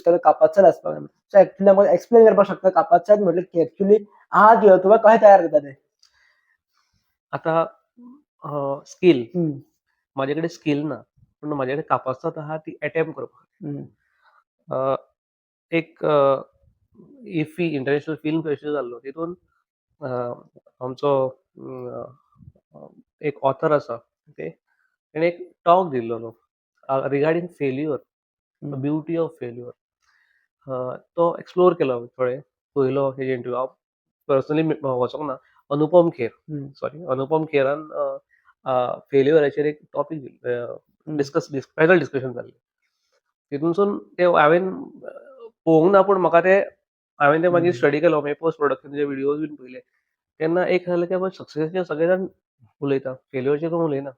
करता कापाचाल आसपाक जाय सो एक्चुअली आमकां एक्सप्लेन करपाक शकता कापाचाल म्हटल्यार की एक्चुअली आहा किंवा कशें तयार जाता ते. आता स्किल माझ्या कडेन स्किल ना पूण माझ्या कडेन कापासत आहा ती अटेम्प्ट करपाक एक इफी इंटरनॅशनल फिल्म फेस्टिवल जाल्लो तितून आमचो एक ऑथर आसा ओके? तेणे एक टॉक दिल्लो. Regarding failure. Beauty of failure तो एक्सप्लोर केलो थोडे पयलो हेजे इंटरव्यू हांव पर्सनली वचोंक ना अनुपम खेर सॉरी अनुपम खेरान फेल्युअराचेर एक टॉपीक. डिस्कस पॅनल डिस्कशन जाल्लें तितूनसून ते हांवें पळोवंक ना पूण म्हाका ते हांवें ते मागीर. स्टडी केलो मागीर पोस्ट प्रोडक्शनचे विडियोज बीन पयले तेन्ना एक जालें की सक्सेसचे सगळे जाण उलयता फेल्युअरचेर कोण उलयना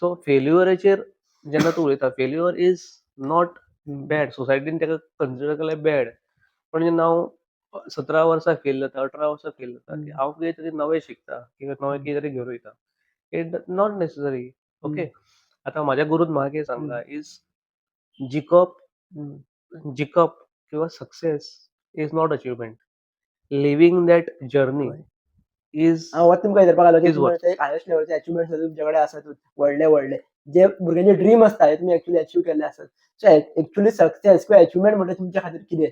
सो फेल्युअराचेर जेन्ना तूं उलयता फेल्युअर इज नॉट. बॅड. सोसायटीन ताका कन्सिडर केल्यार बॅड. पण जेन्ना हांव सतरा वर्सां फेल जाता अठरा वर्सां फेल जाता हम्म. हांव कितें तरी नवें शिकता किंवा नवें कितें तरी घेवन वयता इट नॉट नेसेसरी ओके आतां म्हाज्या गुरून म्हाका कितें सांगला इज जिकप. जिकप किंवा success is not achievement living that journey. Is हांव वत तुमकां विचारपाक लागलो की is what? तुमचे एक हायस्ट लेवलचे अचिवमेंट तुमचे कडेन आसात व्हडले व्हडले जे भुरग्यांचे ड्रीम आसता ते तुमी एक्चुअली अचीव केल्ले आसात सो एक्चुअली सक्सेस किंवा अचिवमेंट म्हणजे तुमच्या खातीर कितें